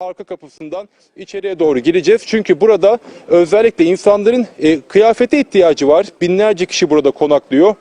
arka kapısından içeriye doğru gireceğiz. Çünkü burada özellikle insanların e, kıyafete ihtiyacı var. Binlerce kişi burada konaklıyor.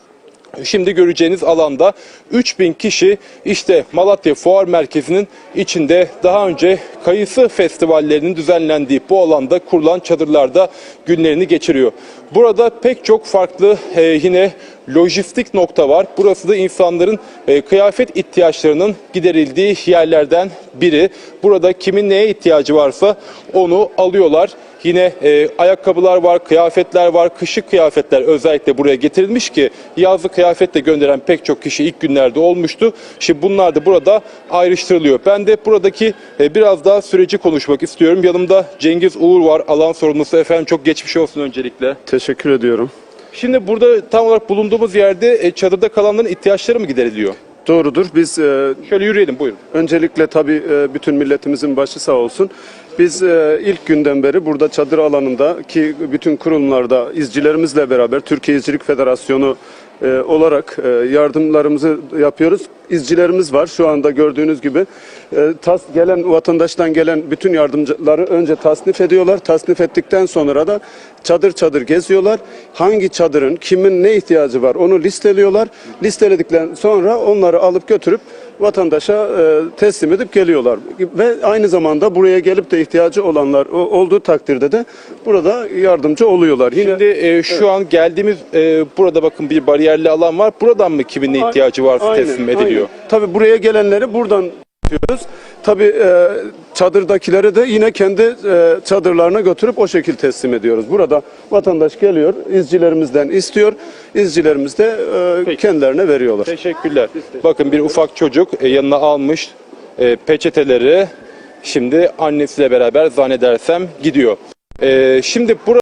Şimdi göreceğiniz alanda 3000 kişi işte Malatya Fuar Merkezi'nin içinde daha önce kayısı festivallerinin düzenlendiği bu alanda kurulan çadırlarda günlerini geçiriyor. Burada pek çok farklı e, yine lojistik nokta var. Burası da insanların e, kıyafet ihtiyaçlarının giderildiği yerlerden biri. Burada kimin neye ihtiyacı varsa onu alıyorlar. Yine e, ayakkabılar var, kıyafetler var, kışık kıyafetler özellikle buraya getirilmiş ki yazlık kıyafet de gönderen pek çok kişi ilk günlerde olmuştu. Şimdi bunlar da burada ayrıştırılıyor. Ben de buradaki e, biraz daha süreci konuşmak istiyorum. Yanımda Cengiz Uğur var, alan sorumlusu. Efendim çok geçmiş olsun öncelikle. Teşekkür ediyorum. Şimdi burada tam olarak bulunduğumuz yerde e, çadırda kalanların ihtiyaçları mı gideriliyor? Doğrudur. Biz e, Şöyle yürüyelim buyurun. öncelikle tabii e, bütün milletimizin başı sağ olsun. Biz e, ilk günden beri burada çadır alanında ki bütün kurumlarda izcilerimizle beraber Türkiye İzcilik Federasyonu e, olarak e, yardımlarımızı yapıyoruz. İzcilerimiz var şu anda gördüğünüz gibi. E, tas, gelen vatandaştan gelen bütün yardımcıları önce tasnif ediyorlar. Tasnif ettikten sonra da çadır çadır geziyorlar. Hangi çadırın kimin ne ihtiyacı var onu listeliyorlar. Listeledikten sonra onları alıp götürüp vatandaşa e, teslim edip geliyorlar. Ve aynı zamanda buraya gelip de ihtiyacı olanlar o- olduğu takdirde de burada yardımcı oluyorlar. Yine Şimdi e, şu an geldiğimiz e, burada bakın bir bariyerli alan var. Buradan mı kimin ihtiyacı varsa Aynen, teslim ediliyor? aynen. Tabii buraya gelenleri buradan yapıyoruz. Tabii e, çadırdakileri de yine kendi e, çadırlarına götürüp o şekil teslim ediyoruz. Burada vatandaş geliyor, izcilerimizden istiyor. İzcilerimiz de e, Peki. kendilerine veriyorlar. Teşekkürler. Bakın bir ufak çocuk e, yanına almış e, peçeteleri. Şimdi annesiyle beraber zannedersem gidiyor. E, şimdi burada